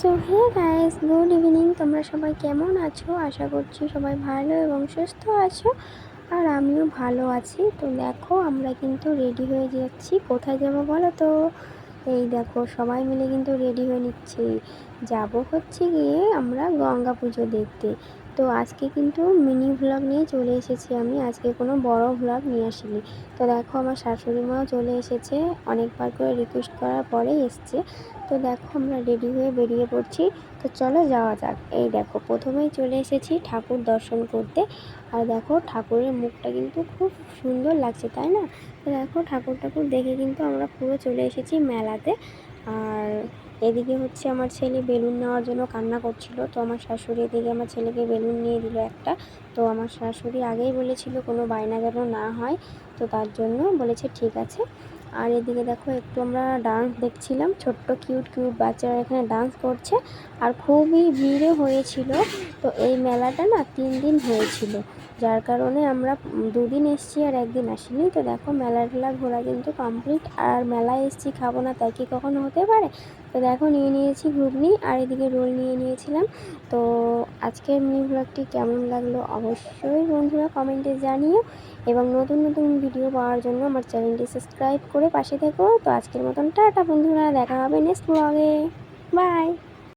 So hey guys good evening তোমরা সবাই কেমন আছো? আশা করছি সবাই ভালো এবং সুস্থ আছো। আর আমিও ভালো আছি। তো দেখো, আমরা কিন্তু রেডি হয়ে যাচ্ছি। কোথায় যাব বলো তো? এই দেখো, সবাই মিলে কিন্তু রেডি হয়ে নিচ্ছি। যাব হচ্ছে গিয়ে আমরা গঙ্গা পুজো দেখতে। তো আজকে কিন্তু মিনি ভ্লগ নিয়ে চলে এসেছি আমি। আজকে কোনো বড় ভ্লগ নিয়ে আসিনি। তো দেখো আমার শাশুড়ি মাও চলে এসেছে। অনেকবার করে রিকোয়েস্ট করার পরেই এসছে। তো দেখো আমরা রেডি হয়ে বেরিয়ে পড়ছি। তো চলো যাওয়া যাক। এই দেখো, প্রথমেই চলে এসেছি ঠাকুর দর্শন করতে। আর দেখো ঠাকুরের মুখটা কিন্তু খুব সুন্দর লাগছে, তাই না? তো দেখো ঠাকুর ঠাকুর দেখে কিন্তু আমরা পুরো চলে এসেছি মেলাতে। আর এদিকে হচ্ছে আমার ছেলে বেলুন নেওয়ার জন্য কান্না করছিল। তো আমার শাশুড়ি এদিকে আমার ছেলেকে বেলুন নিয়ে দিল একটা। তো আমার শাশুড়ি আগেই বলেছিল কোনো বায়না যেন না হয়। তো তার জন্য বলেছে, ঠিক আছে। আর এদিকে দেখো, একটু আমরা ডান্স দেখছিলাম। ছোট্ট কিউট কিউট বাচ্চারা এখানে ডান্স করছে। আর খুবই ভিড়ও হয়েছিল। তো এই মেলাটা না তিন দিন হয়েছিল। যার কারণে আমরা দুদিন এসছি আর একদিন আসিনি। তো দেখো মেলা ঘোরা কিন্তু কমপ্লিট আর মেলায় এসছি, খাব না, তাই কি কখনো হতে পারে? তো দেখো, নিয়ে নিয়েছি ঘুগনি আর এদিকে রোল নিয়ে নিয়েছিলাম। তো আজকের মিনি ব্লগটি কেমন লাগল অবশ্যই বন্ধুরা কমেন্টে জানিও এবং নতুন নতুন ভিডিও পাওয়ার জন্য আমার চ্যানেলটি সাবস্ক্রাইব করে পাশে থেকো। তো আজকের মতন টাটা বন্ধুরা, দেখা হবে নেক্সট ব্লগে বাই